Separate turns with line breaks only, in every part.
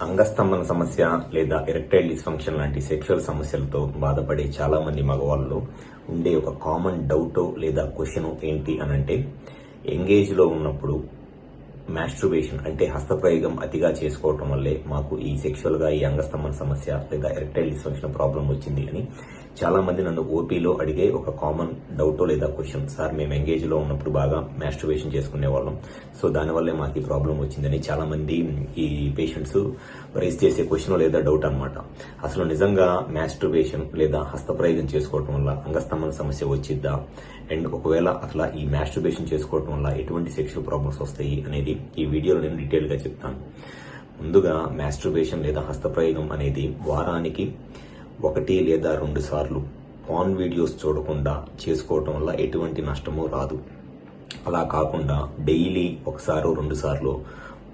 అంగస్తంభన సమస్య లేదా erectile dysfunction లాంటి సెక్షువల్ సమస్యలతో బాధపడే చాలా మంది మగవాళ్ళు ఉండే ఒక కామన్ డౌట్ లేదా క్వశ్చన్ ఏంటి అని ఎంగేజ్లో ఉన్నప్పుడు మాస్ట్రుబేషన్ అంటే హస్తప్రయోగం అతిగా చేసుకోవటం వల్లే మాకు ఈ సెక్షువల్గా ఈ అంగస్తంభన సమస్య లేదా ఎరెక్టైల్ డిస్ఫంక్షన్ ప్రాబ్లం వచ్చింది అని చాలా మంది నన్ను ఓపీలో అడిగే ఒక కామన్ డౌట్ లేదా క్వశ్చన్. సార్ మేము ఎంగేజ్లో ఉన్నప్పుడు బాగా మాస్ట్రుబేషన్ చేసుకునే వాళ్ళం సో దానివల్లే మాకు ఈ ప్రాబ్లం వచ్చిందని చాలా మంది ఈ పేషెంట్స్ రైజ్ చేసే క్వశ్చన్ లేదా డౌట్ అనమాట అసలు నిజంగా మాస్ట్రుబేషన్ లేదా హస్తప్రయోగం చేసుకోవటం వల్ల అంగస్తంభన సమస్య వచ్చిద్దా? అండ్ ఒకవేళ అట్లా ఈ మాస్ట్రుబేషన్ చేసుకోవటం వల్ల ఎటువంటి సెక్షువల్ ప్రాబ్లమ్స్ వస్తాయి? అనేది ఈ వీడియోలో నేను డీటెయిల్గా చెప్తాను. ముందుగా మాస్ట్రుబేషన్ లేదా హస్తప్రయోగం అనేది వారానికి ఒకటి లేదా రెండు సార్లు పాన్ వీడియోస్ చూడకుండా చేసుకోవటం వల్ల ఎటువంటి నష్టము రాదు. అలా కాకుండా డైలీ ఒకసారో రెండు సార్లు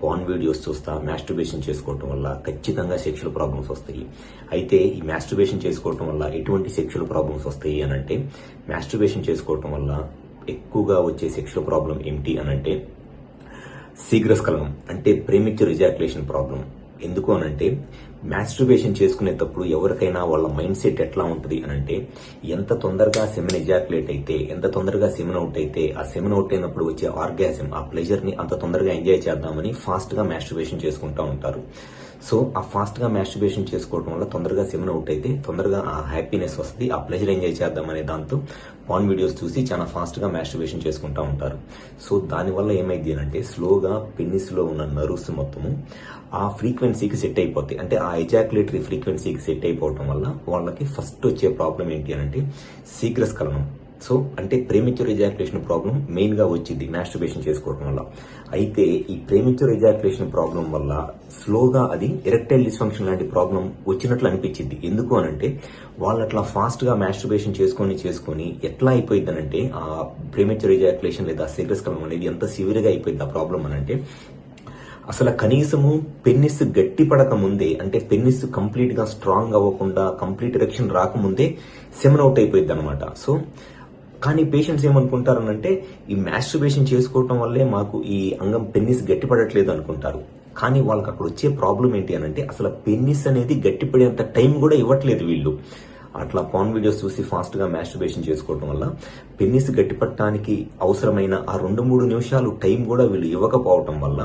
పాన్ వీడియోస్ చూస్తా మాస్టర్బేషన్ చేసుకోవటం వల్ల ఖచ్చితంగా సెక్షువల్ ప్రాబ్లమ్స్ వస్తాయి. అయితే ఈ మాస్టర్బేషన్ చేసుకోవటం వల్ల ఎటువంటి సెక్షువల్ ప్రాబ్లమ్స్ వస్తాయి అని అంటే చేసుకోవటం వల్ల ఎక్కువగా వచ్చే సెక్షువల్ ప్రాబ్లం ఏమిటి అనంటే శీఘ్రస్ఖలనం అంటే ప్రేమిక్చర్ రిజాక్యులేషన్ ప్రాబ్లం ఎందుకు అనంటే మ్యాస్ట్రిబేషన్ చేసుకునేటప్పుడు ఎవరికైనా వాళ్ళ మైండ్ సెట్ ఎట్లా ఉంటుంది అనంటే ఎంత తొందరగా సెమెన్ ఎజాక్యులేట్ అయితే ఎంత తొందరగా సెమెన్ అవుట్ అయితే ఆ సెమెన్ అవుట్ అయినప్పుడు వచ్చే ఆర్గాసం ఆ ప్లెజర్ని అంత తొందరగా ఎంజాయ్ చేద్దామని ఫాస్ట్గా చేసుకుంటూ చేసుకుంటా ఉంటారు. సో ఆ ఫాస్ట్గా మాస్టర్బేషన్ చేసుకోవడం వల్ల తొందరగా సెమెన్ అవుట్ అయితే తొందరగా ఆ హ్యాపీనెస్ వస్తుంది ఆ ప్లెజర్ ఎంజాయ్ చేద్దాం అనే దాంతో పాన్ వీడియోస్ చూసి చాలా ఫాస్ట్గా చేసుకుంటూ చేసుకుంటా ఉంటారు. సో దానివల్ల ఏమైంది అంటే స్లోగా పెన్నిస్లో ఉన్న నర్వ్స్ మొత్తము ఆ ఫ్రీక్వెన్సీకి సెట్ అయిపోతాయి. అంటే ఆ ఎజాకులేటరీ ఫ్రీక్వెన్సీకి సెట్ అయిపోవటం వల్ల వాళ్ళకి ఫస్ట్ వచ్చే ప్రాబ్లం ఏంటి అంటే శీఘ్రస్ఖలనం సో అంటే ప్రేమిచ్యూర్ ఎజాకులేషన్ ప్రాబ్లం మెయిన్గా వచ్చింది మాస్టర్బేషన్ చేసుకోవడం వల్ల. అయితే ఈ ప్రేమిచర్ ఎజాకులేషన్ ప్రాబ్లం వల్ల స్లోగా అది ఎరెక్టైల్ డిస్ఫంక్షన్ లాంటి ప్రాబ్లం వచ్చినట్లు అనిపించింది. ఎందుకు అనంటే వాళ్ళు అట్లా ఫాస్ట్గా మాస్టర్బేషన్ చేసుకొని చేసుకొని ఎట్లా అయిపోయింది అంటే ఆ ప్రేమిచ్యూర్ ఎజాకులేషన్ లేదా శీఘ్రస్ఖలనం అనేది ఎంత సివియర్గా అయిపోయింది ఆ ప్రాబ్లం అనంటే అసలు కనీసము పెన్నిస్ గట్టి పడక ముందే అంటే పెన్నిస్ కంప్లీట్గా స్ట్రాంగ్ అవ్వకుండా కంప్లీట్ ఎరెక్షన్ రాకముందే సెమన్ అవుట్ అయిపోయింది అనమాట సో కానీ పేషెంట్స్ ఏమనుకుంటారనంటే ఈ మాస్టర్బేషన్ చేసుకోవటం వల్లే మాకు ఈ అంగం పెన్నిస్ గట్టిపడట్లేదు అనుకుంటారు. కానీ వాళ్ళకి అక్కడ వచ్చే ప్రాబ్లం ఏంటి అని అంటే అసలు పెన్నిస్ అనేది గట్టిపడేంత టైం కూడా ఇవ్వట్లేదు వీళ్ళు. అట్లా పాన్ వీడియోస్ చూసి ఫాస్ట్గా మాస్టర్బేషన్ చేసుకోవటం వల్ల పెన్నిస్ గట్టిపట్టడానికి అవసరమైన ఆ రెండు మూడు నిమిషాలు టైం కూడా వీళ్ళు ఇవ్వకపోవటం వల్ల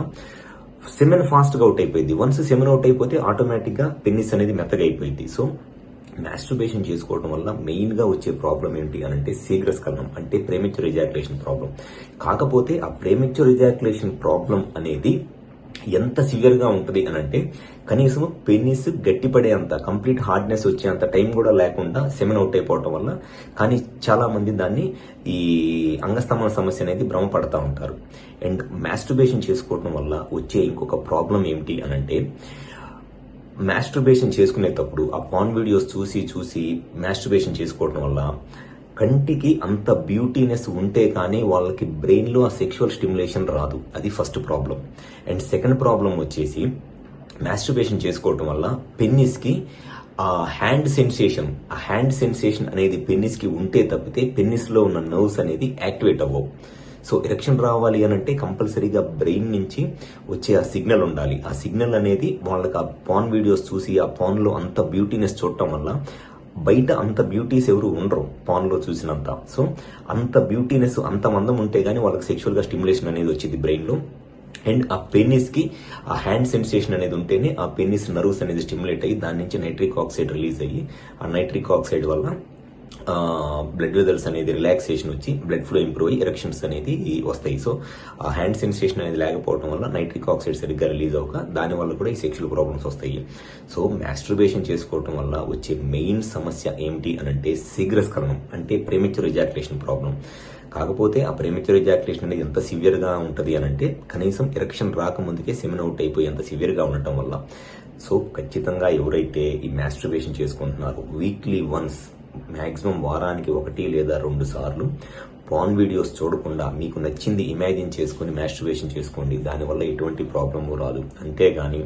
సెమెన్ ఫాస్ట్గా అవుట్ అయిపోయింది. వన్స్ సెమెన్ అవుట్ అయిపోతే ఆటోమేటిక్గా పెన్నిస్ అనేది మెత్తగా అయిపోయింది. సో మాస్టర్బేషన్ చేసుకోవడం వల్ల మెయిన్గా వచ్చే ప్రాబ్లం ఏంటి అని అంటే శీఘ్రస్కలనం అంటే ప్రేమిక్చర్ ఎజాకులేషన్ ప్రాబ్లం కాకపోతే ఆ ప్రేమిక్చర్ రిజాక్యులేషన్ ప్రాబ్లం అనేది ఎంత సివియర్గా ఉంటుంది అని అంటే కనీసం పెన్నిస్ గట్టిపడే అంత కంప్లీట్ హార్డ్నెస్ వచ్చేంత టైం కూడా లేకుండా సెమెన్ అవుట్ అయిపోవటం వల్ల కానీ చాలా మంది దాన్ని ఈ అంగస్తంభన సమస్య అనేది భ్రమపడతా ఉంటారు. అండ్ మాస్టర్బేషన్ చేసుకోవడం వల్ల వచ్చే ఇంకొక ప్రాబ్లం ఏమిటి అని అంటే మాస్టర్బేషన్ చేసుకునేటప్పుడు ఆ పాన్ వీడియోస్ చూసి చూసి మాస్టర్బేషన్ చేసుకోవడం వల్ల కంటికి అంత బ్యూటీనెస్ ఉంటే కానీ వాళ్ళకి బ్రెయిన్లో ఆ సెక్షువల్ స్టిమ్యులేషన్ రాదు. అది first problem and second problem వచ్చేసి మాస్టర్బేషన్ చేసుకోవటం వల్ల పెన్నిస్కి ఆ హ్యాండ్ సెన్సేషన్ ఆ హ్యాండ్ సెన్సేషన్ అనేది పెన్నిస్కి ఉంటే తప్పితే పెన్నిస్లో ఉన్న నర్వ్స్ అనేది యాక్టివేట్ అవ్వవు. సో ఎరక్షన్ రావాలి అని అంటే కంపల్సరీగా బ్రెయిన్ నుంచి వచ్చే ఆ సిగ్నల్ ఉండాలి. ఆ సిగ్నల్ అనేది వాళ్ళకి ఆ పాన్ వీడియోస్ చూసి ఆ పాన్లో అంత బ్యూటీనెస్ చూడటం వల్ల బయట అంత బ్యూటీస్ ఎవరు ఉండరు పాన్లో చూసినంత. సో అంత బ్యూటీనెస్ అంత మందం ఉంటే గానీ వాళ్ళకి సెక్షువల్గా స్టిమ్యులేషన్ అనేది వచ్చింది బ్రెయిన్లో అండ్ ఆ పెన్నిస్కి ఆ హ్యాండ్ సెన్సేషన్ అనేది ఉంటేనే ఆ పెన్నిస్ నర్వ్స్ అనేది స్టిమ్యులేట్ అయ్యి దాని నుంచి నైట్రిక్ ఆక్సైడ్ రిలీజ్ అయ్యి ఆ నైట్రిక్ ఆక్సైడ్ వల్ల బ్లడ్ వెదల్స్ అనేది రిలాక్సేషన్ వచ్చి బ్లడ్ ఫ్లో ఇంప్రూవ్ అయ్యి ఎరక్షన్స్ అనేది వస్తాయి. సో ఆ హ్యాండ్ సెన్సేషన్ అనేది లేకపోవడం వల్ల నైట్రిక్ ఆక్సైడ్ సరిగ్గా రిలీజ్ అవ్వక దాని వల్ల కూడా ఈ సెక్షువల్ ప్రాబ్లమ్స్ వస్తాయి. సో మాస్టర్బేషన్ చేసుకోవడం వల్ల వచ్చే మెయిన్ సమస్య ఏమిటి అని అంటే శీఘ్రస్ఖలనం అంటే ప్రేమిచర్ రిజాక్యులేషన్ ప్రాబ్లం కాకపోతే ఆ ప్రేమిచర్ రిజాక్యులేషన్ అనేది ఎంత సివియర్గా ఉంటుంది అని అంటే కనీసం ఎరక్షన్ రాకముందుకే సెమిన్ అవుట్ అయిపోయి అంత సివియర్గా ఉండటం వల్ల. సో ఖచ్చితంగా ఎవరైతే ఈ మాస్టర్బేషన్ చేసుకుంటున్నారో వీక్లీ వన్స్ మ్యాక్సిమం వారానికి ఒకటి లేదా రెండు సార్లు పాన్ వీడియోస్ చూడకుండా మీకు నచ్చింది ఇమాజిన్ చేసుకుని మాస్టర్బేషన్ చేసుకోండి. దానివల్ల ఎటువంటి ప్రాబ్లమ్ రాదు. అంతేగాని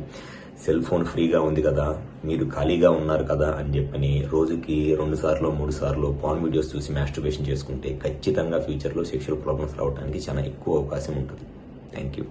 సెల్ ఫోన్ ఫ్రీగా ఉంది కదా మీరు ఖాళీగా ఉన్నారు కదా అని చెప్పని రోజుకి రెండు సార్లు మూడు సార్లు పాన్ వీడియోస్ చూసి మాస్టర్బేషన్ చేసుకుంటే ఖచ్చితంగా ఫ్యూచర్లో సెక్షువల్ ప్రాబ్లమ్స్ రావడానికి చాలా ఎక్కువ అవకాశం ఉంటుంది. Thank you